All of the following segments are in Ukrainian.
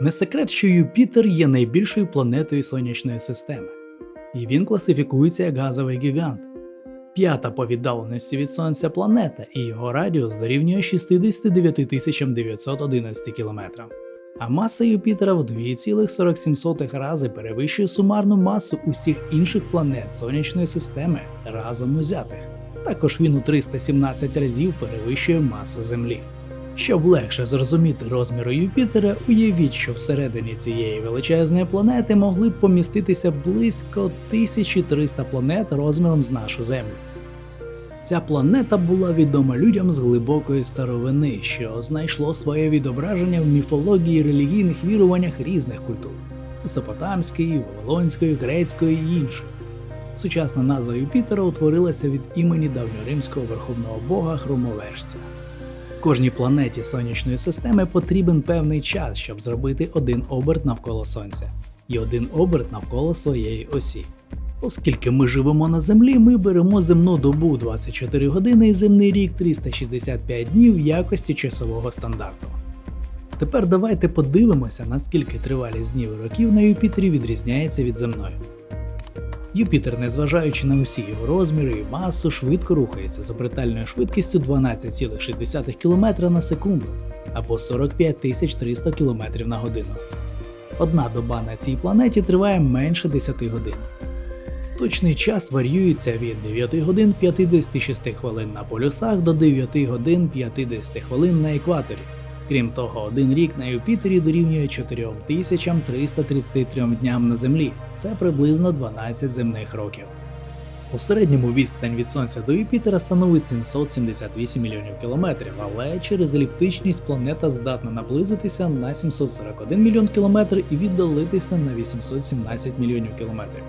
Не секрет, що Юпітер є найбільшою планетою сонячної системи, і він класифікується як газовий гігант. П'ята по віддаленості від Сонця планета, і його радіус дорівнює 69 911 км. А маса Юпітера в 2,47 рази перевищує сумарну масу усіх інших планет сонячної системи разом узятих. Також він у 317 разів перевищує масу Землі. Щоб легше зрозуміти розміри Юпітера, уявіть, що всередині цієї величезної планети могли б поміститися близько 1300 планет розміром з нашу Землю. Ця планета була відома людям з глибокої старовини, що знайшло своє відображення в міфології і релігійних віруваннях різних культур Месопотамської, Вавилонської, Грецької і інших. Сучасна назва Юпітера утворилася від імені давньоримського верховного бога Хромовержця. Кожній планеті сонячної системи потрібен певний час, щоб зробити один оберт навколо Сонця і один оберт навколо своєї осі. Оскільки ми живемо на Землі, ми беремо земну добу 24 години і земний рік 365 днів в якості часового стандарту. Тепер давайте подивимося, наскільки тривалість днів і років на Юпітері відрізняється від земної. Юпітер, незважаючи на усі його розміри і масу, швидко рухається з обертальною швидкістю 12,6 км на секунду або 45 300 км на годину. Одна доба на цій планеті триває менше 10 годин. Точний час варіюється від 9 годин 56 хвилин на полюсах до 9 годин 50 хвилин на екваторі. Крім того, один рік на Юпітері дорівнює 4333 дням на Землі. Це приблизно 12 земних років. У середньому відстань від Сонця до Юпітера становить 778 мільйонів кілометрів, але через еліптичність планета здатна наблизитися на 741 мільйон кілометрів і віддалитися на 817 мільйонів кілометрів.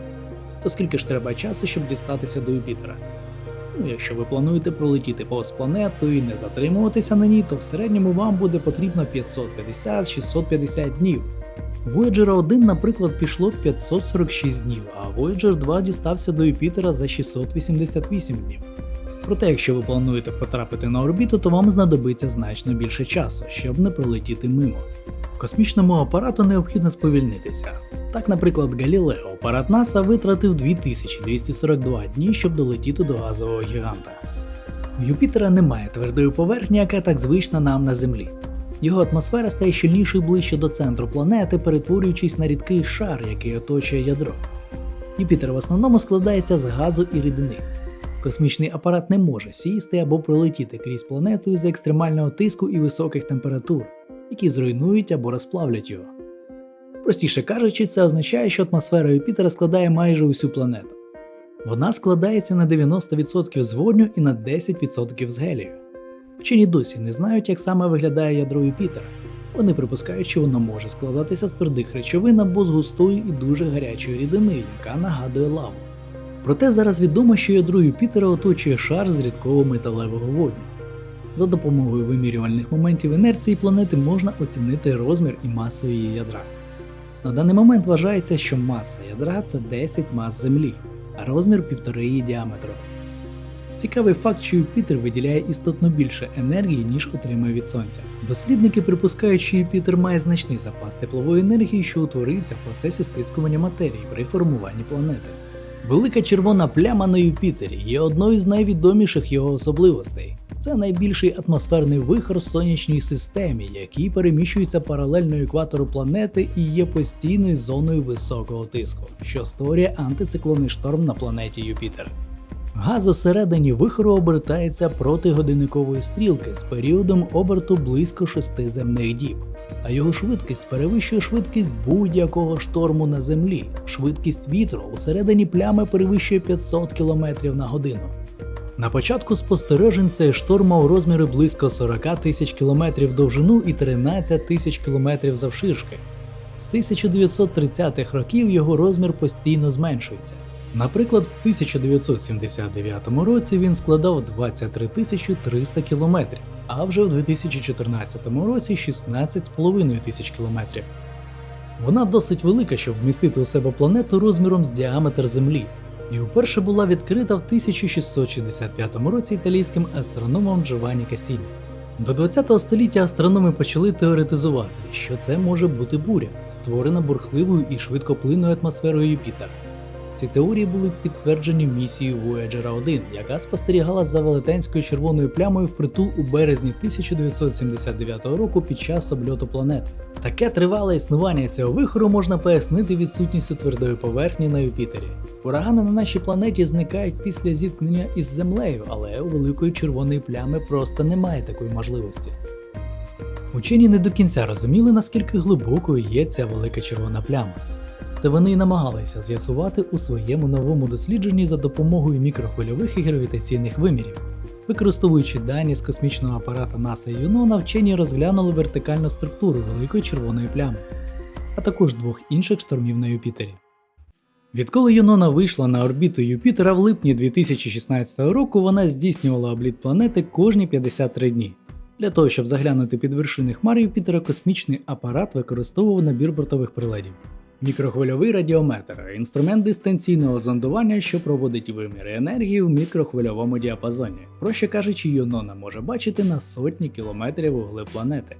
То скільки ж треба часу, щоб дістатися до Юпітера? Якщо ви плануєте пролетіти повз планету і не затримуватися на ній, то в середньому вам буде потрібно 550-650 днів. Voyager 1, наприклад, пішло 546 днів, а Voyager 2 дістався до Юпітера за 688 днів. Проте, якщо ви плануєте потрапити на орбіту, то вам знадобиться значно більше часу, щоб не пролетіти мимо. Космічному апарату необхідно сповільнитися. Так, наприклад, Галілео, апарат НАСА витратив 2242 дні, щоб долетіти до газового гіганта. В Юпітера немає твердої поверхні, яка так звична нам на Землі. Його атмосфера стає щільнішою ближче до центру планети, перетворюючись на рідкий шар, який оточує ядро. Юпітер в основному складається з газу і рідини. Космічний апарат не може сісти або пролетіти крізь планету із екстремального тиску і високих температур, які зруйнують або розплавлять його. Простіше кажучи, це означає, що атмосфера Юпітера складає майже усю планету. Вона складається на 90% з водню і на 10% з гелію. Вчені досі не знають, як саме виглядає ядро Юпітера. Вони припускають, що воно може складатися з твердих речовин або з густої і дуже гарячої рідини, яка нагадує лаву. Проте зараз відомо, що ядро Юпітера оточує шар з рідкого металевого водню. За допомогою вимірювальних моментів інерції планети можна оцінити розмір і масу її ядра. На даний момент вважається, що маса ядра це 10 мас Землі, а розмір півтори її діаметру. Цікавий факт, що Юпітер виділяє істотно більше енергії, ніж отримує від Сонця. Дослідники припускають, що Юпітер має значний запас теплової енергії, що утворився в процесі стискування матерії при формуванні планети. Велика червона пляма на Юпітері є одною з найвідоміших його особливостей. Це найбільший атмосферний вихор в сонячній системі, який переміщується паралельно екватору планети і є постійною зоною високого тиску, що створює антициклонний шторм на планеті Юпітер. Газ усередині вихору обертається проти годинникової стрілки з періодом оберту близько 6 земних діб, а його швидкість перевищує швидкість будь-якого шторму на землі. Швидкість вітру усередині плями перевищує 500 км на годину. На початку спостережень цей шторм мав розміри близько 40 тисяч кілометрів довжину і 13 тисяч кілометрів завширшки. З 1930-х років його розмір постійно зменшується. Наприклад, в 1979 році він складав 23 300 кілометрів, а вже в 2014 році 16,5 тисяч кілометрів. Вона досить велика, щоб вмістити у себе планету розміром з діаметр Землі, і вперше була відкрита в 1665 році італійським астрономом Джованні Касіні. До 20 століття астрономи почали теоретизувати, що це може бути буря, створена бурхливою і швидкоплинною атмосферою Юпітера. Ці теорії були підтверджені місією Voyager 1, яка спостерігала за велетенською червоною плямою впритул у березні 1979 року під час обльоту планети. Таке тривале існування цього вихору можна пояснити відсутністю твердої поверхні на Юпітері. Урагани на нашій планеті зникають після зіткнення із землею, але у великої червоної плями просто немає такої можливості. Учені не до кінця розуміли, наскільки глибокою є ця велика червона пляма. Це вони й намагалися з'ясувати у своєму новому дослідженні за допомогою мікрохвильових і гравітаційних вимірів. Використовуючи дані з космічного апарата NASA Юнона, вчені розглянули вертикальну структуру великої червоної плями, а також двох інших штормів на Юпітері. Відколи Юнона вийшла на орбіту Юпітера в липні 2016 року, вона здійснювала обліт планети кожні 53 дні. Для того, щоб заглянути під вершини хмар Юпітера, космічний апарат використовував набір бортових приладів. Мікрохвильовий радіометр інструмент дистанційного зондування, що проводить виміри енергії в мікрохвильовому діапазоні. Проще кажучи, Юнона може бачити на сотні кілометрів угли планети.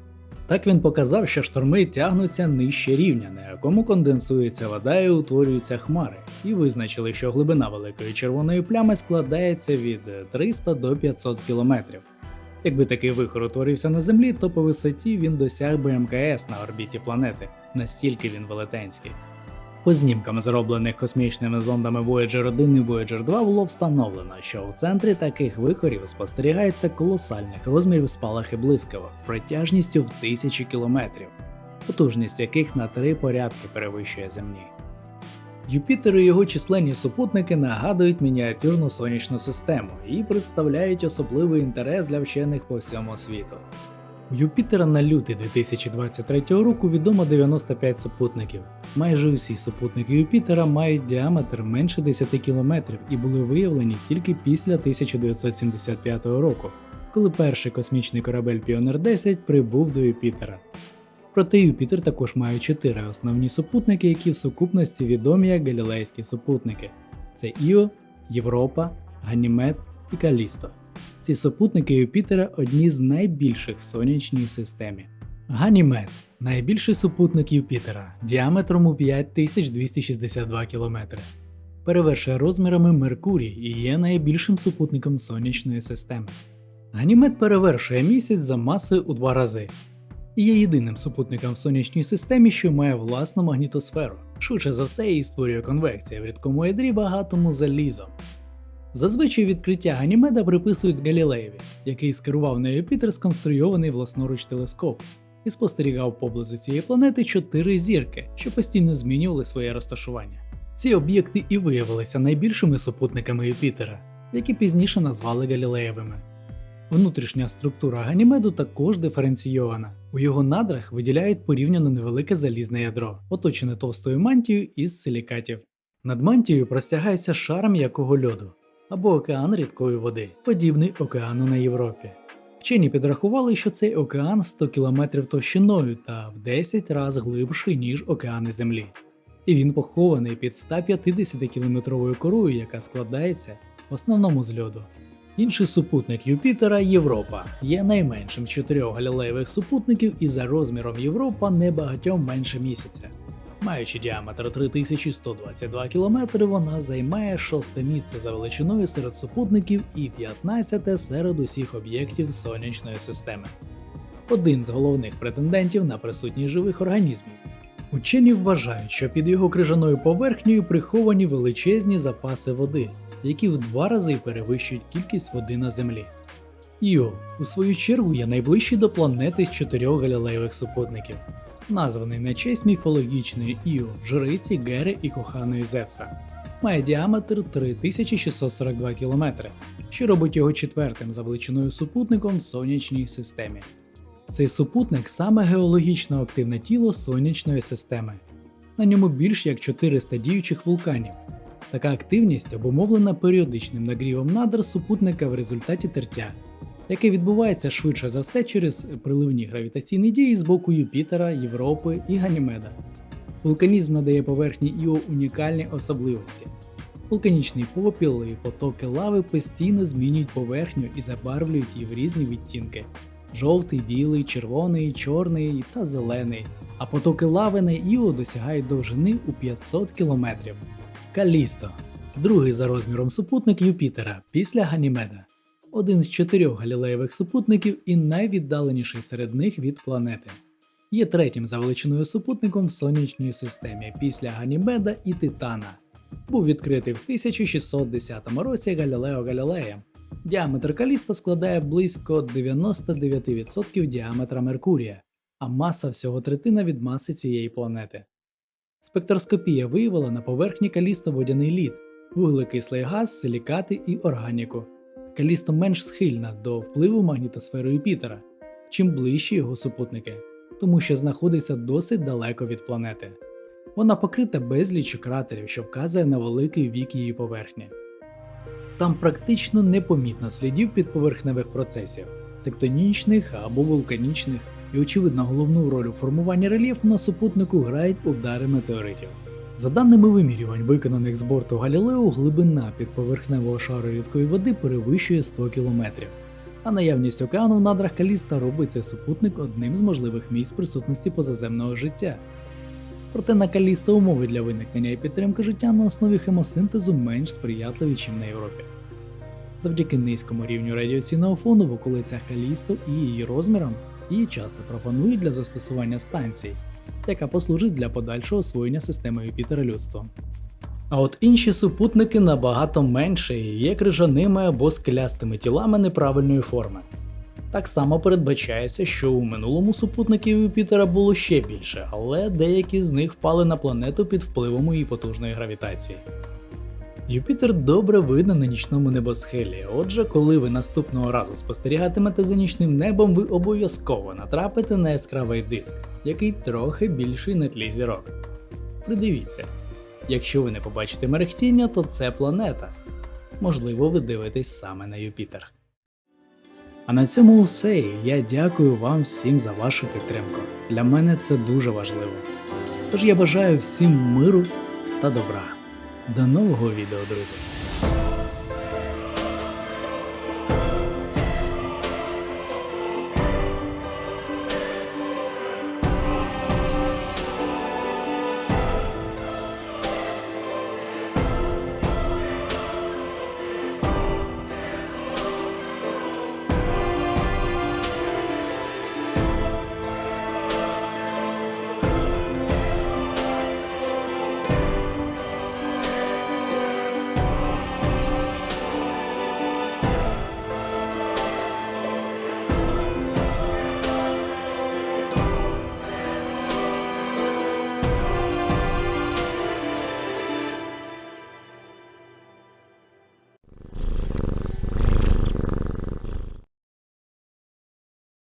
Так він показав, що шторми тягнуться нижче рівня, на якому конденсується вода і утворюються хмари, і визначили, що глибина великої червоної плями складається від 300 до 500 кілометрів. Якби такий вихор утворився на Землі, то по висоті він досяг би МКС на орбіті планети, настільки він велетенський. По знімкам, зроблених космічними зондами Voyager 1 і Voyager 2, було встановлено, що в центрі таких вихорів спостерігається колосальних розмірів спалахи блискавок протяжністю в тисячі кілометрів, потужність яких на три порядки перевищує Земні. Юпітер і його численні супутники нагадують мініатюрну сонячну систему і представляють особливий інтерес для вчених по всьому світу. У Юпітера на лютий 2023 року відомо 95 супутників. Майже усі супутники Юпітера мають діаметр менше 10 км і були виявлені тільки після 1975 року, коли перший космічний корабель Піонер 10 прибув до Юпітера. Проте Юпітер також має чотири основні супутники, які в сукупності відомі як галілейські супутники: це Іо, Європа, Ганімед і Калісто. Ці супутники Юпітера одні з найбільших в сонячній системі. Ганімед найбільший супутник Юпітера діаметром у 5262 км. Перевершує розмірами Меркурій і є найбільшим супутником сонячної системи. Ганімед перевершує місяць за масою у два рази і є єдиним супутником в сонячній системі, що має власну магнітосферу. Швидше за все її створює конвекція в рідкому ядрі багатому залізом. Зазвичай відкриття Ганімеда приписують Галілеєві, який скерував на Юпітер сконструйований власноруч телескоп і спостерігав поблизу цієї планети чотири зірки, що постійно змінювали своє розташування. Ці об'єкти і виявилися найбільшими супутниками Юпітера, які пізніше назвали Галілеєвими. Внутрішня структура Ганімеду також диференційована. У його надрах виділяють порівняно невелике залізне ядро, оточене товстою мантією із силікатів. Над мантією простягається шар м'якого льоду або океан рідкої води, подібний океану на Європі. Вчені підрахували, що цей океан 100 км товщиною та в 10 разів глибший, ніж океани Землі. І він похований під 150 кілометровою корою, яка складається в основному з льоду. Інший супутник Юпітера Європа є найменшим з чотирьох галілеєвих супутників і за розміром Європа небагатьом менше місяця. Маючи діаметр 3122 км, вона займає шосте місце за величиною серед супутників і 15 серед усіх об'єктів сонячної системи. Один з головних претендентів на присутність живих організмів. Учені вважають, що під його крижаною поверхнею приховані величезні запаси води, які в два рази перевищують кількість води на Землі. Іо, у свою чергу, є найближчий до планети з чотирьох галілеєвих супутників, названий на честь міфологічної Іо, жриці Гери і коханої Зевса. Має діаметр 3642 км, що робить його четвертим за величиною супутником в сонячній системі. Цей супутник саме геологічно активне тіло сонячної системи. На ньому більш як 400 діючих вулканів, Така активність обумовлена періодичним нагрівом надр супутника в результаті тертя, яке відбувається швидше за все через приливні гравітаційні дії з боку Юпітера, Європи і Ганімеда. Вулканізм надає поверхні Іо унікальні особливості. Вулканічний попіл і потоки лави постійно змінюють поверхню і забарвлюють її в різні відтінки. жовтий, білий, червоний, чорний та зелений, а потоки лави на Іо досягають довжини у 500 кілометрів. Калісто другий за розміром супутник Юпітера після Ганімеда, один з чотирьох галілеєвих супутників і найвіддаленіший серед них від планети. Є третім за величиною супутником в сонячній системі після Ганімеда і Титана. Був відкритий в 1610 році Галілео Галілеєм. Діаметр Калісто складає близько 99% діаметра Меркурія, а маса всього третина від маси цієї планети. Спектроскопія виявила на поверхні Калісто водяний лід, вуглекислий газ, силікати і органіку. Калісто менш схильна до впливу магнітосфери Юпітера, чим ближчі його супутники, тому що знаходиться досить далеко від планети. Вона покрита безліччю кратерів, що вказує на великий вік її поверхні. Там практично непомітно слідів підповерхневих процесів, тектонічних або вулканічних, і очевидно головну роль у формуванні рельєфу на супутнику грають удари метеоритів. За даними вимірювань, виконаних з борту Галілео, глибина підповерхневого шару рідкої води перевищує 100 км, а наявність океану в надрах Каліста робить цей супутник одним з можливих місць присутності позаземного життя. Проте на Калісто умови для виникнення і підтримки життя на основі хемосинтезу менш сприятливі, ніж на Європі. Завдяки низькому рівню радіаційного фону в околицях Калісто і її розмірам її часто пропонують для застосування станцій, яка послужить для подальшого освоєння системи Юпітера людством. А от інші супутники набагато менші і є крижаними або скелястими тілами неправильної форми. Так само передбачається, що у минулому супутників Юпітера було ще більше, але деякі з них впали на планету під впливом її потужної гравітації. Юпітер добре видно на нічному небосхилі, отже, коли ви наступного разу спостерігатимете за нічним небом, ви обов'язково натрапите на яскравий диск, який трохи більший на тлі зірок. Придивіться, якщо ви не побачите мерехтіння, то це планета. Можливо, ви дивитесь саме на Юпітер. А на цьому все. і Я дякую вам всім за вашу підтримку. Для мене це дуже важливо. Тож я бажаю всім миру та добра. До нового відео, друзі!